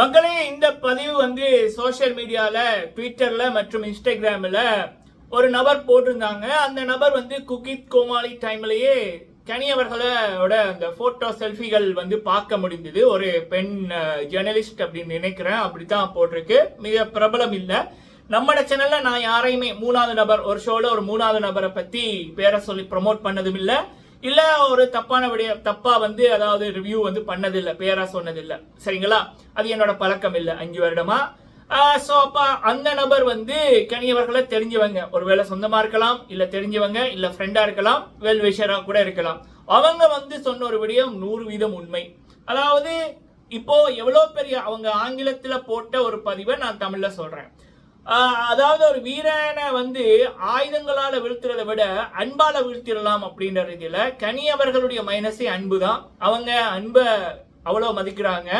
மக்களே இந்த பதிவு வந்து சோஷியல் மீடியாவில் ட்விட்டரில் மற்றும் இன்ஸ்டாகிராமில் ஒரு நபர் போட்டிருந்தாங்க. அந்த நபர் வந்து குகித் கோமாளி டைம்லேயே கனி அவர்களோட அந்த ஃபோட்டோ செல்ஃபிகள் வந்து பார்க்க முடிந்தது. ஒரு பெண் ஜேர்னலிஸ்ட் அப்படின்னு நினைக்கிறேன். அப்படி தான் போட்டிருக்கு. மிக பிரபலம் இல்லை. நம்மளோட சேனலில் நான் யாரையுமே மூணாவது நபர் ஒரு ஷோவில் ஒரு மூணாவது நபரை பற்றி பேரை சொல்லி ப்ரோமோட் பண்ணதும் இல்லை. இல்ல ஒரு தப்பான விடைய தப்பா வந்து அதாவது ரிவ்யூ வந்து பண்ணதில்ல பேரா சொன்னதில்ல. சரிங்களா? அது என்னோட பழக்கம் இல்லை அஞ்சு வருடமா. ஸோ அப்போ அந்த நபர் வந்து கனியவர்களை தெரிஞ்சவங்க. ஒருவேளை சொந்தமா இருக்கலாம் இல்ல தெரிஞ்சவங்க இல்ல ஃப்ரெண்டா இருக்கலாம் வெல் விஷரா கூட இருக்கலாம். அவங்க வந்து சொன்ன ஒரு விடயம் நூறு வீதம் உண்மை. அதாவது இப்போ எவ்வளோ பெரிய அவங்க ஆங்கிலத்தில் போட்ட ஒரு பதிவை நான் தமிழில் சொல்கிறேன் அதாவது ஒரு வீரனை வந்து ஆயுதங்களால் வீழ்த்துறதை விட அன்பால் வீழ்த்திடலாம் அப்படின்ற ரீதியில் கனி அவர்களுடைய மைனஸே அன்பு தான் அவங்க அன்பை அவ்வளோ மதிக்கிறாங்க.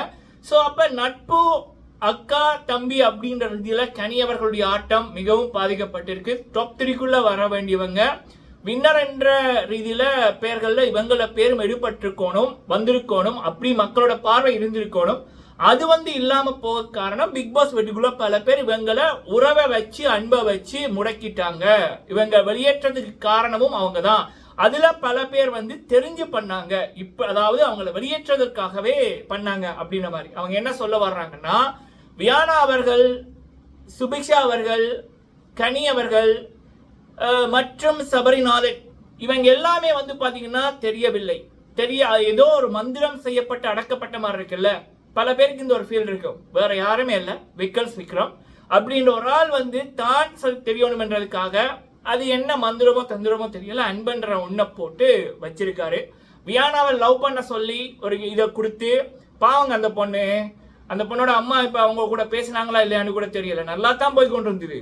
ஸோ அப்போ நட்பு அக்கா தம்பி அப்படின்ற ரீதியில் கனி அவர்களுடைய ஆட்டம் மிகவும் பாதிக்கப்பட்டிருக்கு. டாப் த்ரீக்குள்ளே வர வேண்டியவங்க. வின்னர் என்ற ரீதியில் பெயர்களில் இவங்கள பேரும் எடுபட்டிருக்கணும் வந்திருக்கணும். அப்படி மக்களோட பார்வை இருந்திருக்கணும். அது வந்து இல்லாம போக காரணம் பிக் பாஸ் வீட்டுக்குள்ள பல பேர் இவங்களை உறவை வச்சு அன்பை வச்சு முடக்கிட்டாங்க. இவங்க வெளியேற்றதுக்கு காரணமும் அவங்க தான் அதுல பல பேர் வந்து தெரிஞ்சு பண்ணாங்க. இப்ப அதாவது அவங்கள வெளியேற்றதற்காகவே பண்ணாங்க அப்படின்ற மாதிரி. அவங்க என்ன சொல்ல வர்றாங்கன்னா வியானா அவர்கள் சுபிக்ஷா அவர்கள் கனி அவர்கள் மற்றும் சபரிநாதன் இவங்க எல்லாமே வந்து பாத்தீங்கன்னா தெரியவில்லை. தெரிய ஏதோ ஒரு மந்திரம் செய்யப்பட்டு அடக்கப்பட்ட மாதிரி இருக்குல்ல. பல பேருக்கு இந்த ஒரு ஃபீல் இருக்கும். வேற யாருமே இல்லை. விக்கல்ஸ் விக்ரம். அப்படின்ற ஒரு ஆள் வந்து தான் தெரியணுமென்றதுக்காக அது என்ன மந்திரமோ தந்திரமோ தெரியல அன்பன்ற ஒன்றை போட்டு வச்சிருக்காரு. வியானாவை லவ் பண்ண சொல்லி ஒரு இதை கொடுத்து பாவங்க அந்த பொண்ணு அந்த பொண்ணோட அம்மா இப்போ அவங்க கூட பேசினாங்களா இல்லையான்னு கூட தெரியல. நல்லா தான் போய் கொண்டு இருந்தது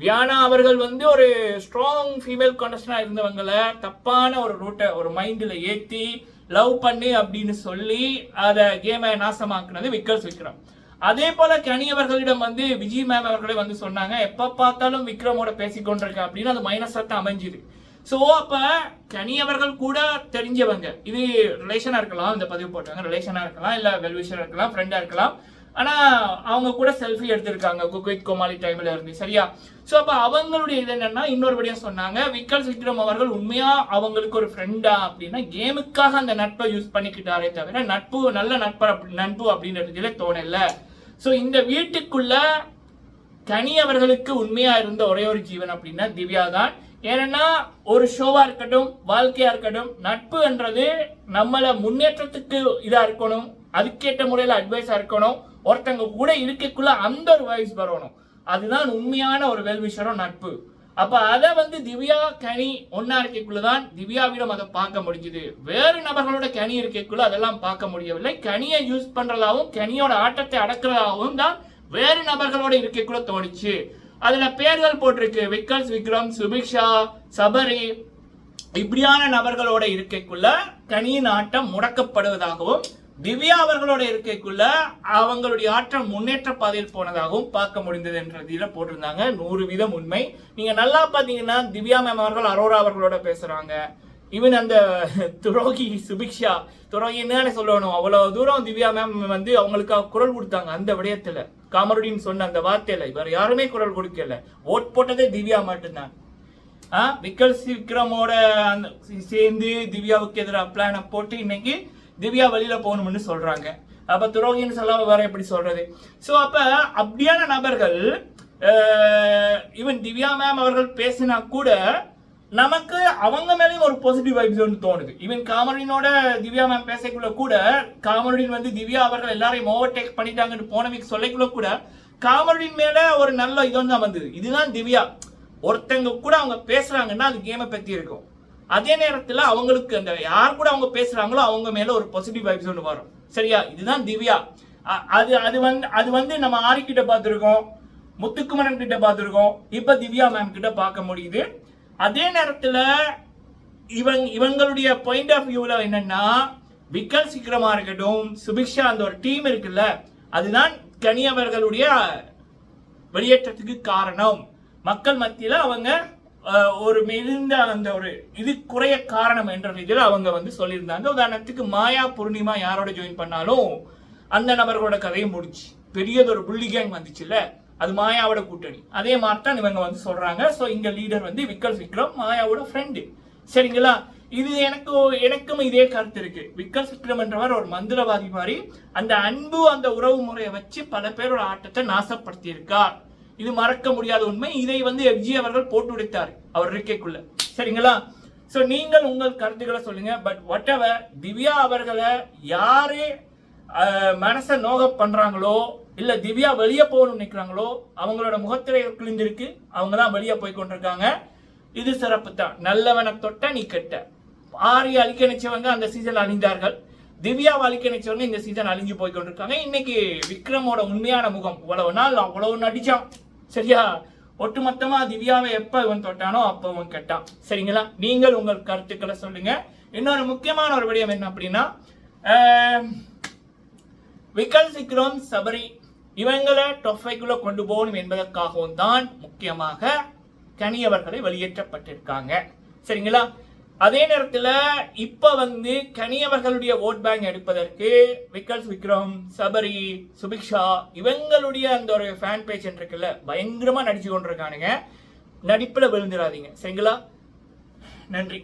வியானா அவர்கள் வந்து ஒரு ஸ்ட்ராங் ஃபீமேல் கண்டஸ்டனாக இருந்தவங்களை தப்பான ஒரு ரூட்டை ஒரு மைண்டில் ஏற்றி லவ் பண்ணு அப்படின்னு சொல்லி அதை கேமை நாசமாக்குனது விக்கல்ஸ் விக்ரம். அதே போல கனி அவர்களிடம் வந்து விஜய் மேம் அவர்களே வந்து சொன்னாங்க எப்ப பார்த்தாலும் விக்ரமோட பேசிக்கொண்டிருக்க அப்படின்னு அது மைனஸ் தான் அமைஞ்சுது. ஸோ அப்ப கனி அவர்கள் கூட தெரிஞ்சவங்க இது ரிலேஷனா இருக்கலாம் இந்த பதிவு போட்டாங்க ரிலேஷனா இருக்கலாம் இல்ல வெல்விஷரா இருக்கலாம் ஃப்ரெண்டா இருக்கலாம். ஆனா அவங்க கூட செல்ஃபி எடுத்திருக்காங்க குக்வித் கோமாளி டைம்ல இருந்து சரியா? ஸோ அப்போ அவங்களுடைய இது என்னன்னா இன்னொரு படியும் சொன்னாங்க விக்கல் விக்ரம் அவர்கள் உண்மையா அவங்களுக்கு ஒரு ஃப்ரெண்டா அப்படின்னா கேமுக்காக அந்த நட்பை யூஸ் பண்ணிக்கிட்டாரே தவிர நட்பு நல்ல நட்பு அப்படி- நட்பு அப்படின்றதுல தோணல. ஸோ இந்த வீட்டுக்குள்ள தனியவர்களுக்கு உண்மையா இருந்த ஒரே ஒரு ஜீவன் அப்படின்னா திவ்யா தான். ஏன்னா ஒரு ஷோவா இருக்கட்டும் வாழ்க்கையா இருக்கட்டும் நட்பு என்றது நம்மள முன்னேற்றத்துக்கு இதா இருக்கணும் அதுக்கேற்ற முறையில அட்வைஸா இருக்கணும் ஒருத்தங்க கூட இருக்கக்குள்ள அந்த ஒரு வயசு வரணும். அதுதான் உண்மையான ஒரு வெல்விஷரும் நட்பு. அப்ப அதை வந்து திவ்யா கனி ஒன்னா இருக்கக்குள்ளதான் திவ்யாவிடம் அதை பார்க்க முடிஞ்சுது. வேறு நபர்களோட கனி இருக்கக்குள்ள அதெல்லாம் பார்க்க முடியவில்லை. கனியை யூஸ் பண்றதாகவும் கனியோட ஆட்டத்தை அடக்குறதாகவும் தான் வேறு நபர்களோட இருக்கக்குள்ள தோணுச்சு. அதுல பேர்கள் போட்டிருக்கு. விக்கல்ஸ் விக்ரம் சுபிக்ஷா சபரி இப்படியான நபர்களோட இருக்கைக்குள்ள கனியின் ஆட்டம் முடக்கப்படுவதாகவும் திவ்யா அவர்களோட இருக்கைக்குள்ள அவங்களுடைய ஆற்றல் முன்னேற்ற பாதையில் போனதாகவும் பார்க்க முடிந்தது என்றதில் போட்டிருந்தாங்க. நூறு வீதம் உண்மை. நீங்க நல்லா பாத்தீங்கன்னா திவ்யா மேம் அவர்கள் அரோரா அவர்களோட பேசுறாங்க. ஈவன் அந்த துரோகி சுபிக்ஷா துரோகி என்னன்னு சொல்லணும். அவ்வளவு தூரம் திவ்யா மேம் வந்து அவங்களுக்காக குரல் கொடுத்தாங்க அந்த விடயத்துல. காமருடின்னு சொன்ன அந்த வார்த்தையில இவர் யாருமே குரல் கொடுக்கல. ஓட் போட்டதே திவ்யா மட்டும்தான். ஆ, விக்கல் விக்ரமோட அந்த சேர்ந்து திவ்யாவுக்கு எதிராக பிளானை போட்டு இன்னைக்கு திவ்யா வெளியில போகணும்னு சொல்றாங்க. அப்ப துரோகின்னு சொல்லாம வேற எப்படி சொல்றது? சோ அப்ப அப்படியான நபர்கள் ஈவன் திவ்யா மேம் அவர்கள் பேசினா கூட நமக்கு அவங்க மேலேயும் ஒரு பாசிட்டிவ் வைப்ஸ் ஒன்று தோணுது. ஈவன் காமரினோட திவ்யா மேம் பேசக்குள்ள கூட காமருடின் வந்து திவ்யா அவர்கள் எல்லாரையும் ஓவர்டேக் பண்ணிட்டாங்கன்னு போன வீக் சொல்லக்குள்ள கூட காமருடின் மேல ஒரு நல்ல இது தான் வந்தது. இதுதான் திவ்யா. ஒருத்தங்க கூட அவங்க பேசுறாங்கன்னா அது கேமை பத்தி இருக்கும். அதே நேரத்தில் அவங்களுக்கு அந்த யார் கூட அவங்க பேசுறாங்களோ அவங்க மேல ஒரு பாசிட்டிவ் வைப்ஸ் ஒன்று வரும். சரியா? இதுதான் திவ்யா. அது அது வந்து அது வந்து நம்ம ஆரி கிட்ட பார்த்துருக்கோம் முத்துக்குமரன் கிட்ட பார்த்துருக்கோம் இப்போ திவ்யா மேம் கிட்ட பார்க்க முடியுது. அதே நேரத்தில் இவங்க இவங்களுடைய பாயிண்ட் ஆஃப் வியூவில் என்னன்னா விக்கல் சீக்கிரமா இருக்கட்டும் சுபிக்ஷா அந்த ஒரு டீம் இருக்குல்ல அதுதான் கனி அவர்களுடைய வெளியேற்றத்துக்கு காரணம். மக்கள் மத்தியில் அவங்க ஒரு மிகுந்த அந்த ஒரு இது குறைய காரணம் என்ற ரீதியில் அவங்க வந்து சொல்லியிருந்தாங்க. உதாரணத்துக்கு மாயா பூர்ணிமா யாரோட ஜாயின் பண்ணாலும் அந்த நபர்களோட கதையை முடிச்சு பெரியதொரு புள்ளி கேங் வந்துச்சுல்ல அது மாயாவோட கூட்டணி. அதே மாதிரி தான் இவங்க வந்து சொல்றாங்க. ஸோ இங்க லீடர் வந்து விக்கல் விக்ரம் மாயாவோட ஃப்ரெண்டு சரிங்களா? இது எனக்கு எனக்கும் இதே கருத்து இருக்கு. விக்கல் விக்ரம் என்றவர் ஒரு மந்திரவாதி மாதிரி அந்த அன்பு அந்த உறவு முறையை வச்சு பல பேரோட ஆட்டத்தை நாசப்படுத்தியிருக்கார். இது மறக்க முடியாத உண்மை. இதை வந்து எஃப்ஜி அவர்கள் போட்டு உடைத்தார் அவர் இருக்கைக்குள்ள. சரிங்களா? ஸோ நீங்கள் உங்கள் கருத்துக்களை சொல்லுங்க. பட் வாட் திவ்யா அவர்களை யாரே மனசை நோக பண்றாங்களோ இல்ல திவ்யா வெளியே போகணும்னு நினைக்கிறாங்களோ அவங்களோட முகத்திரை கிழிஞ்சிருக்கு. அவங்க தான் வெளியே போய் கொண்டிருக்காங்க. இது சிறப்பு தான் நல்லவனை தொட்ட நீ கெட்ட. ஆரிய அழிக்க நினைச்சவங்க அந்த சீசன் அணிந்தார்கள் திவ்யா அழிக்க நினைச்சவங்க இந்த சீசன் அழிஞ்சு போய் கொண்டிருக்காங்க இன்னைக்கு விக்ரமோட உண்மையான முகம் இவ்வளவு நாள் அவ்வளவு நடிச்சான். சரியா? ஒட்டுமொத்தமா திவ்யாவை எப்ப இவன் தொட்டானோ அப்பவும் கேட்டான் கெட்டான். சரிங்களா? நீங்கள் உங்கள் கருத்துக்களை சொல்லுங்க. இன்னொரு முக்கியமான ஒரு விடயம் என்ன அப்படின்னா ஆஹ், விக்கல் சிக்ரம் சபரி இவங்களை டொஃபைக்குள்ள கொண்டு போகணும் என்பதற்காகவும் தான் முக்கியமாக கனியவர்களை வெளியேற்றப்பட்டிருக்காங்க. சரிங்களா? அதே நேரத்தில் இப்போ வந்து கனியவர்களுடைய ஓட் பேங்க் எடுப்பதற்கு விக்கல்ஸ் விக்ரம் சபரி சுபிக்ஷா இவங்களுடைய அந்த ஒரு ஃபேன் பேஜ் இருக்குல்ல பயங்கரமாக நடிச்சு கொண்டிருக்கானுங்க. நடிப்பில் விழுந்துடாதீங்க சரிங்களா? நன்றி.